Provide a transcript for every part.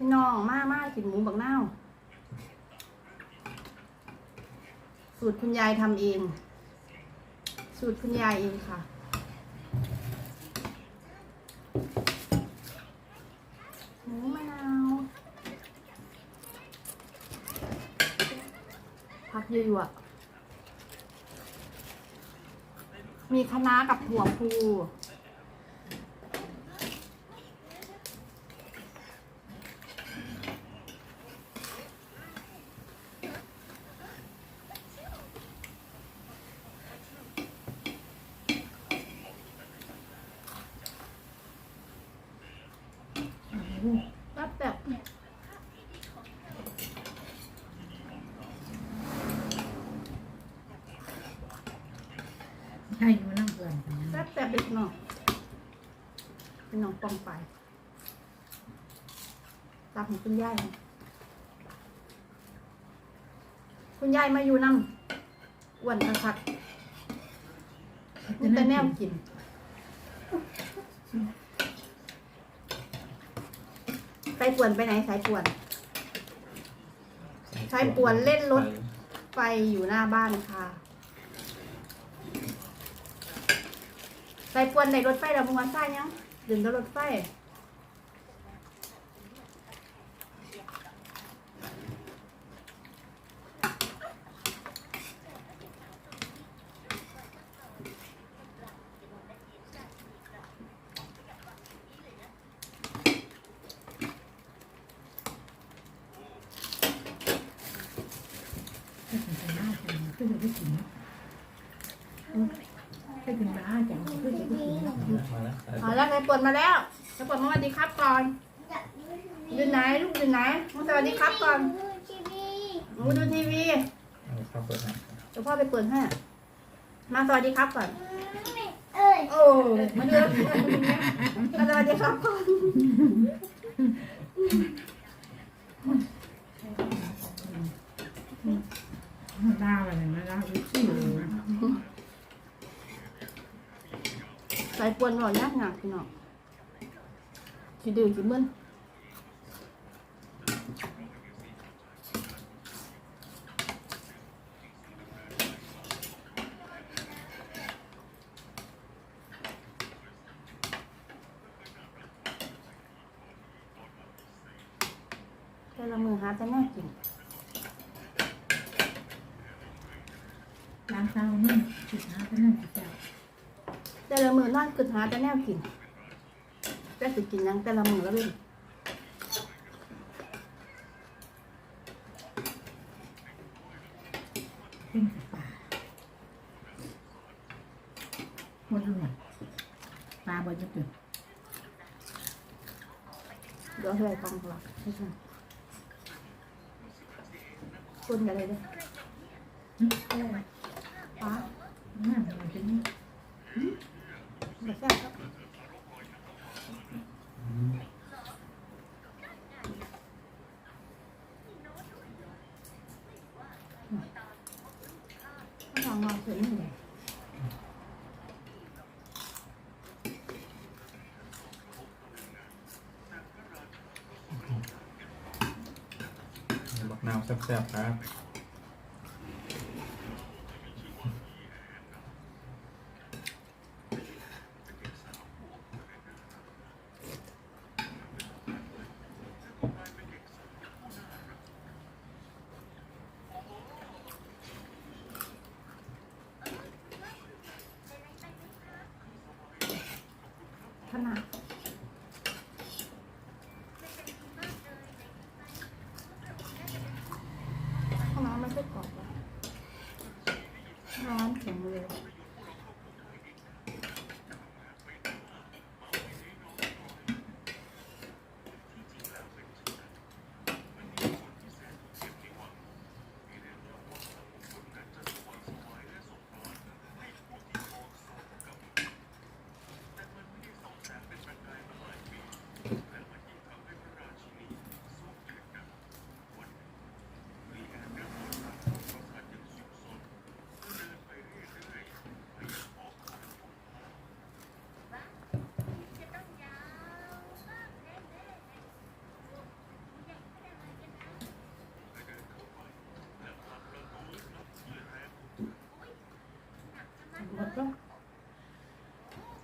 พี่น้องมามากินหมูบักนาสูตรคุณยายทำเอง สูตรคุณยายเองค่ะ หมูมะนาวพักเยอะๆมีคะน้ากับหัวพู รับแบบใช่อยู่นั่งเพื่อนกันนะรับแบบเด็กน้องเป็นน้องปองไปรับของคุณยายนะคุณยายมาอยู่น้ำอ้วนคักๆนี่แต่แนวกิน สายป่วนไปไหนสายป่วน ใช้ป่วนเล่นรถ ไฟอยู่หน้าบ้านค่ะสายป่วนในรถไฟเราเมื่อวานใต้ยังดื่มกับรถไฟ ให้กินไปหน้าจังขึ้นไปกิน ให้กินบ้าจังขึ้นไปกินมาแล้วเอาแล้วสายป่วนมาแล้วสายป่วนมาสวัสดีครับก่อนอยู่ไหนลูกอยู่ไหนมาสวัสดีครับก่อนมูดูทีวีเอาเข้าเปิดให้เดี๋ยวพ่อไปเปิดให้มาสวัสดีครับก่อนเอ้ยโอ้มาดูมาสวัสดีครับก่อนดาวอะไรนะดาวอีกสี่เลยนะ สายป่วนหล่อยากหนักพี่น้องขี้ดื้อขี้มึนแต่ละมือหาแต่แน่กินร้านเช้านั่นจุดน้ำก็นั่นจุดเจ้า มือนอนกึดหาแต่แนวกินแต่สิกินหยังแต่ละมือแล้วเว้ยขึ้นกับป่าหมดเลยปลาบดจะเกิดเดี๋ยวให้ไปฟังก่อนให้ฟังคนกันเลยเด้ออะไรป้าน่ามันจะนี่แบบแซ่บครับถ้าลองมาถึงนี่เลยบักนาวแซ่บๆครับ ขนาด ข้าวน้ำไม่ใช่กรอบหรอกร้อนแข็งเลย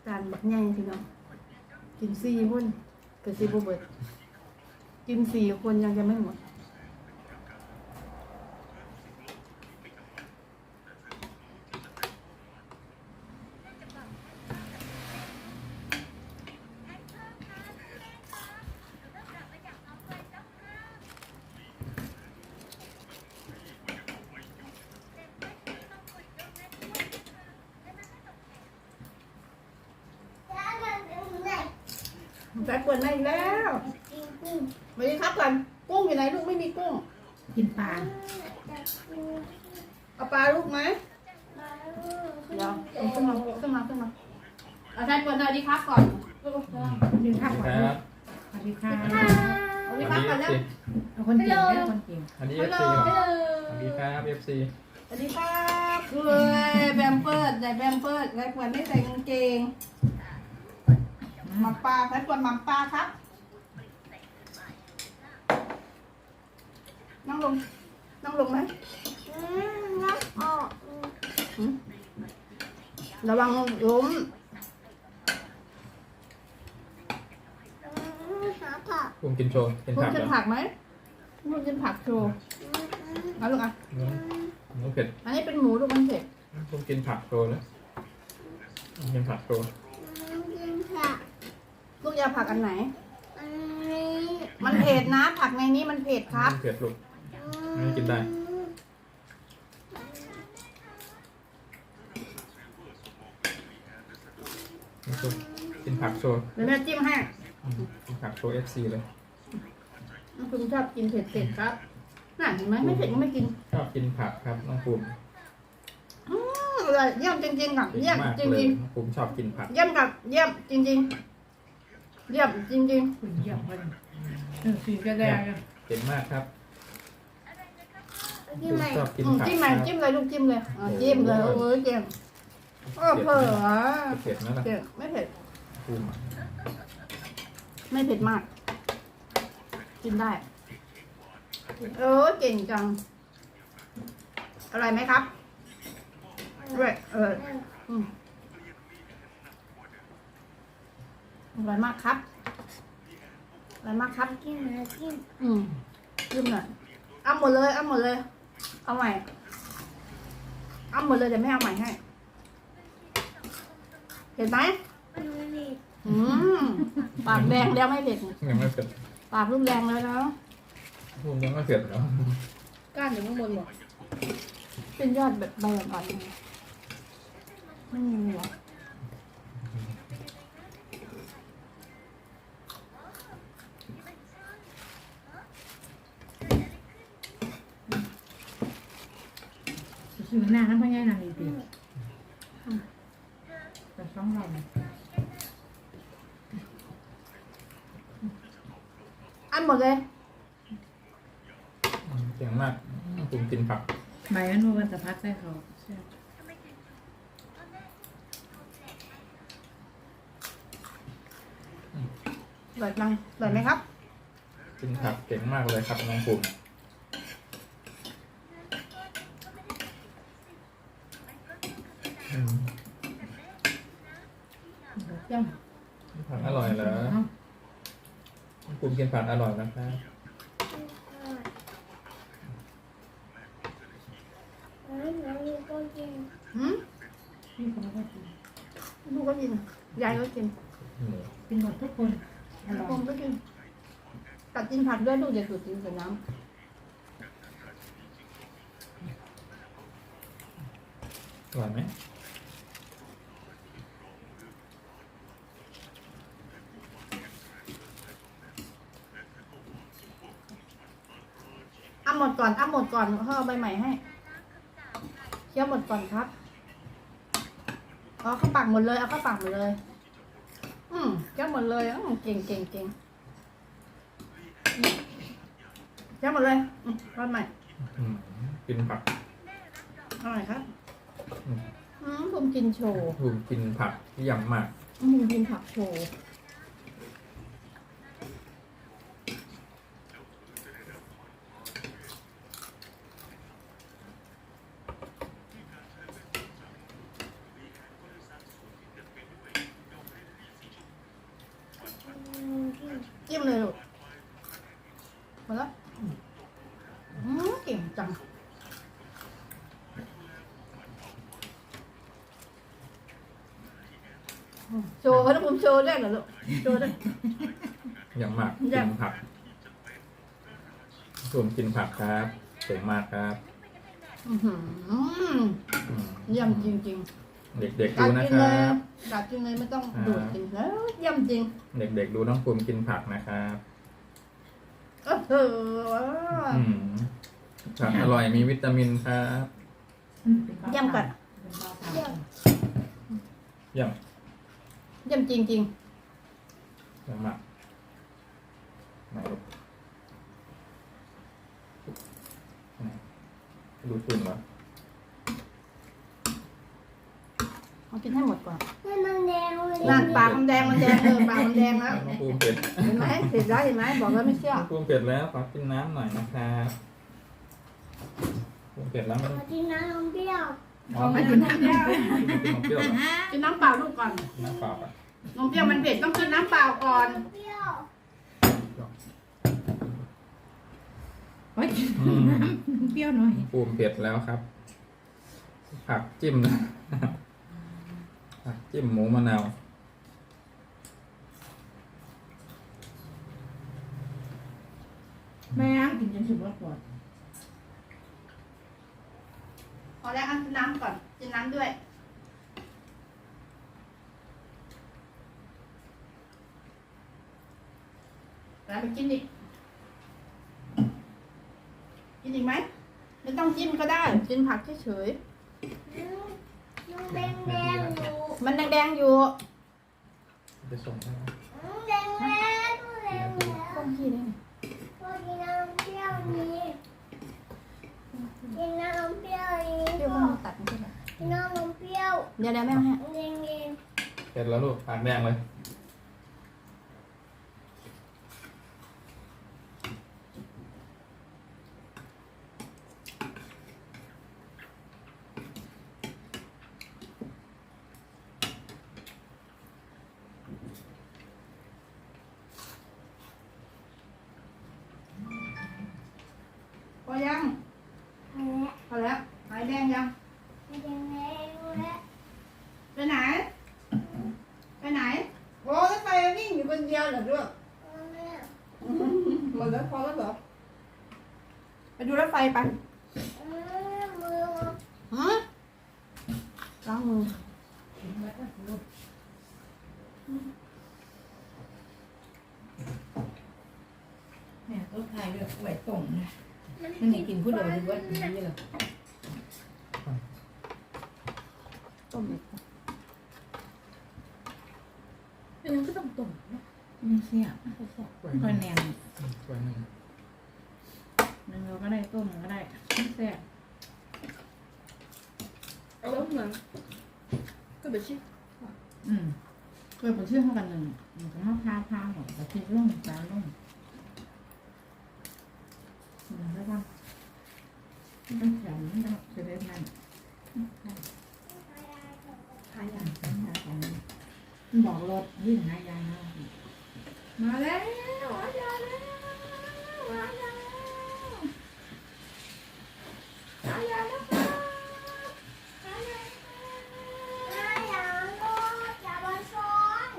จาน บักใหญ่พี่น้องกินสี่คนก็สิบ่เบิดกินสี่คนยังจะไม่หมด แจ็คเปิดมาอีกแล้วสวัสดีครับก่อนกุ้งอยู่ไหนลูกไม่มีกุ้ง กินปลาเอาปลาลูกไหมเดี๋ยวเอาขึ้นมาขึ้นมาขึ้นมาเอาแจ็คเปิดสวัสดีครับก่อนสกินข้าวคก่อนรับสวัสดีค่ะวัสดีครับก่อนแล้วเอาคนเก่งได้คนเก่งอันนี้ ฮัเอลฟโหลซีสวัสดีครับเอฟซีสวัสดีครับเฮ้ยแบมเปิดใส่แบมเปิดแจ็คเปิดไม่ใส่กางเกง หมักปลาแจ็คเปิดหมักปลาครับ นั่งลง นั่งลงไหมระวังล้มภูมิกินโชว์กินคุณผักเหกิรนอผักไหมคุณกินผักโชว์เอาลูกอะหมูหมูเผ็ดอันนี้เป็นหมูลูกมันเผ็ดภูมิกินผักโชว์แล้วกินผักโชว์ ลูกอยากผักอันไหนมันเผ็ดนะ ผักในนี้มันเผ็ดครับ เผ็ดลูกไม่กินได้นี่คือกินผักโชว์เดี๋ยวแม่จิ้มให้อืมกินผักโชว์เอฟซีเลยคุณชอบกินเผ็ดเผ็ดครับน่ะเห็นไหมไม่เผ็ดก็ไม่กิน ชอบกินผักครับน้องภูมิอืมอร่อยเยี่ยมจริงๆค่ะเก่งเยี่ยมมากจเลยริงน้องภูมิชอบกินผักๆเยี่ยมกับเยี่ยมจริงๆ เยี่ยมจริงคุณเยี่ยมคนหนึ่งสี่ก็ได้เก่งมากครับภูมิชอบๆกินอืมผักจิ้มไหมครับ จิ้มเลยลูกจิ้มเลยอ่าจิ้มเลยโอ้ยเก่งโอ้เผลอเผ็ดนะล่ะเก่งไม่เผ็ดภูมิอะไม่เผ็ดมาก กินได้ เออเก่งจัง อร่อยไหมครับด้วยเอออืม อร่อยมากครับอร่อยมากครับอืมยืมหน่อยเอาหมดเลยเอาหมดเลย เอาใหม่เอาหมดเลยเดี๋ยวไม่เอาใหม่ให้ เห็นไหมอืมปากแดงแล้วไม่เผ็ดยังไม่เผ็ดปากรุ่นแรงแล้วนะภูมิยังไม่เผ็ดเหรอก้านอยู่ข้างบนหรอเป็นยอดแบบใบอ่อนๆไม่มีหรอ ซื้อหน้าน้ำพ่อใหญ่นางอีกทีแต่สองเราอันหมดเลยเก่งมากภูมิกินผักใบมันนูมันจะพัดใส่เขาอร่อยจังอร่อยไหมครับ กินผักเก่งมากเลยครับน้องภูมิ ยังผักอร่อยเหรอน้องภูมิกินผักอร่อยนะครับหืมพี่คนก็กินลูกก็กินยายก็กินอืมกินหมดทุกคนอร่อผยมก็กินตัดกินผักด้วยลูกอย่าสูดกินกับน้อร่อยไหมำเอา หมดก่อนเอาหมดก่อนเขาเอาใบใหม่ให้เคี้ยวหมดก่อนครับเอาเข้าปากหมดเลยเอาเข้าปากหมดเลย อืมเคี้ยวหมดเลยอืมเก่งเก่งเก่งเคี้ยวหมดเลยอืมใบใหม่อืมกินผักอร่อยครับ อืมอืมผมกินโชว์ภูมิกินผักที่ยำมากอืมกินผักโชว์ จิ้มเลยลูกมาแล้วอืมเก่งจังโชว์พระภูมโชว์ได้เหรอลูกโชว์ได้ อย่างมากกิย่นผักส่วนกินผักครับเก่งมากครับอือหืออืมเยี่ยมจริงๆ เด็กๆๆดูนะกิคเลรัยบ กัดกินเลยไม่ต้องอ่าดูดกินแล้วเยี่ยมจริง เด็กๆดูน้องภูมิกินผักนะครับเออเอออืมผักอร่อยมีวิตามินครับเยี่ยมก่อนเยี่ยมเยี่ยมเยี่ยมจริงเยี่ยมมากไหนลูกไหนดูตุนเหรอ ๆเอากินให้หมดก่อนให้มันแดงเลยนั่นปากมันแดงมันแดงเออปากมันแดงแล้ว น้องภูมิเผ็ดเห็นไหมเผ็ดแล้วเห็นไหมบอกแล้วไม่เชื่อน้องภูมิเผ็ดแล้วขอกินน้ำหน่อยนะครับภูมิเผ็ดแล้วไม่ต้องกินน้ำนมเปรี้ยวอ๋อไม่กินน้ำเปรี้ยวกินน้ำเปรี้ยวเหรอกินน้ำเปล่าลูกก่อน น้ำเปล่าอะนมเปรี้ยวมันเผ็ดต้องกินน้ำเปล่าก่อน เปรี้ยวโอ้ยอืมเปรี้ยวหน่อย ภูมิเผ็ดแล้วครับ ผักจิ้มนะผัก จิ้มหมูมะนาวแม่กินจนถึงว่าปวดพอแล้วอะกินน้ำก่อนกินน้ำด้วย แล้วไปกินอีก กินอีกไหมไม่ต้องจิ้มก็ได้ กินผักเฉยมันแดงแดงอยู่ๆ มันแดงๆอยู่จะส่งให้แดงแดงแดงแดต้งมขี้ได้ไหมพอกินน้ำเปรี้ยวนี้กินน้ำเปรี้ยวนี้เดี๋ยวก็มันตัดมันขึ้นมากินน้ำนมเปรี้ยวเดี๋ยวเดี๋ยวแม่เอาให้แดงแดงเผ็ดแล้วลูกปากแดงเลย พอยัง และ พอแล้วหายแดงยัง แดงแดงและ ไปไหน ไปไหน โอ้ยไปวิ่งอยู่ คนเดียวเหรอลูกแม่หมดแล้วพอแล้วเหรอไปดูรถไฟไปมือฮะล้างมือแม่ต้องทายเลือกไว้ตรงนะมันให้กินผู้เดียวดีกว่ากินนี่เหรอต้มอีกเป็นยังก็ต้องตรงนะไม่ เสียไม่ใช่ค่อยแนนถ้วยหนึ่งนึงเราก็ได้ต้มก็ได้ไม่แซ่บต้มเหมือนก็แบบชิอืมเคยไปเชื่อเขากันหนึ่งมันก็มาพาพาหมดแต่คิดร่องจานร่องมันได้บ้างมันต้องแข็งมันต้องเสด็จนั่นทายยังมันบอกรถวิ่งหายายนะ มาแล้วมาแล้วมาแล้วมาแล้วอย่างก็จะมาซ้อน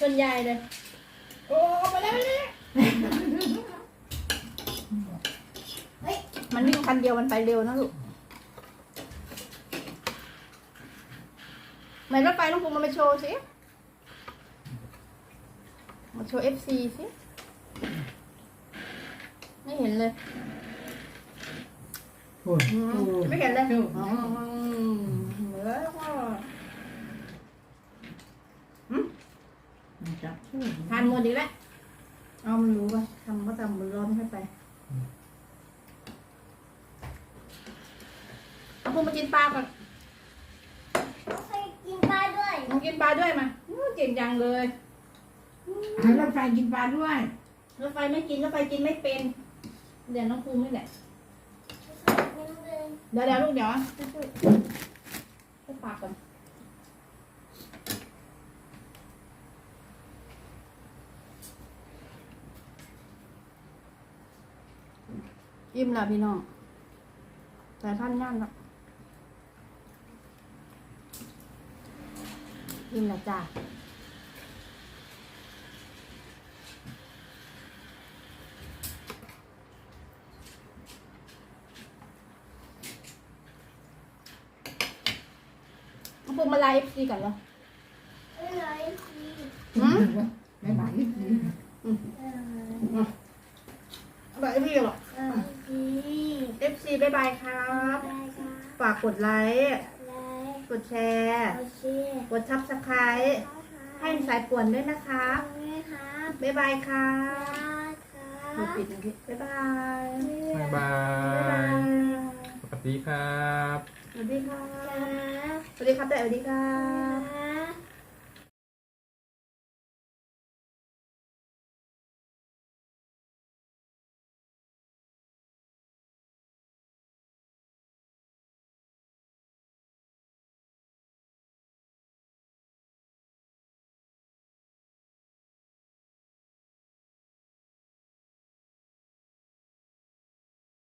ชนยายเลย โอ้ มาแล้วมาแล้วมันวิ่ง คันเดียวมันไปเร็วนะลูกไหนรถไฟน้องภูมิมันมาโชว์สิมาโชว์เอฟซีสิ ไม่เห็นเลย โอ้ยอืมโอ้ยไม่เห็นเลยโอ้อืยมเหลือแล้วก็มันจับชื่อทานหมดอีกแล้วเอามันรู้ป่ะทำก็ทำมันร้อนให้ไป เอาพวกมากินปลาก่อนเคยกินปลาด้วยมากินปลาด้วยมาอู้เก่งจังเลยให้รถไฟกินปลาด้วยรถไฟไม่กินรถไฟกินไม่เป็น เดี๋ยวน้องภูมินี่แหละกินเลยเดี๋ยวเดี๋ยวลูกเดี๋ยวช่วยช่วยช่วยปากก่อนอิ่มแล้วพี่น้องแต่ท่านย่านแล้ว อิ่มแล้วจ้าเอาพวกมาไลฟ์ดีกันเหรออะไรสิหืมไม่บายนิดนึงแบบพี่หรออะไรสิ FC บ๊ายบายครับอะไรคะฝากกดไลค์อะไร กดแชร์เอาสิกดซับสไครต์ให้สายป่วนด้วยนะครับเอาไหมครับบ๊ายบายครัได้บคหนูรับปิดนะพี่บ๊ายบายบ๊ายบาบ๊ายบายยสวัสดีครับ สวัสดีครัครับบสวัสดีครับแต่สวัสดีครัครับบ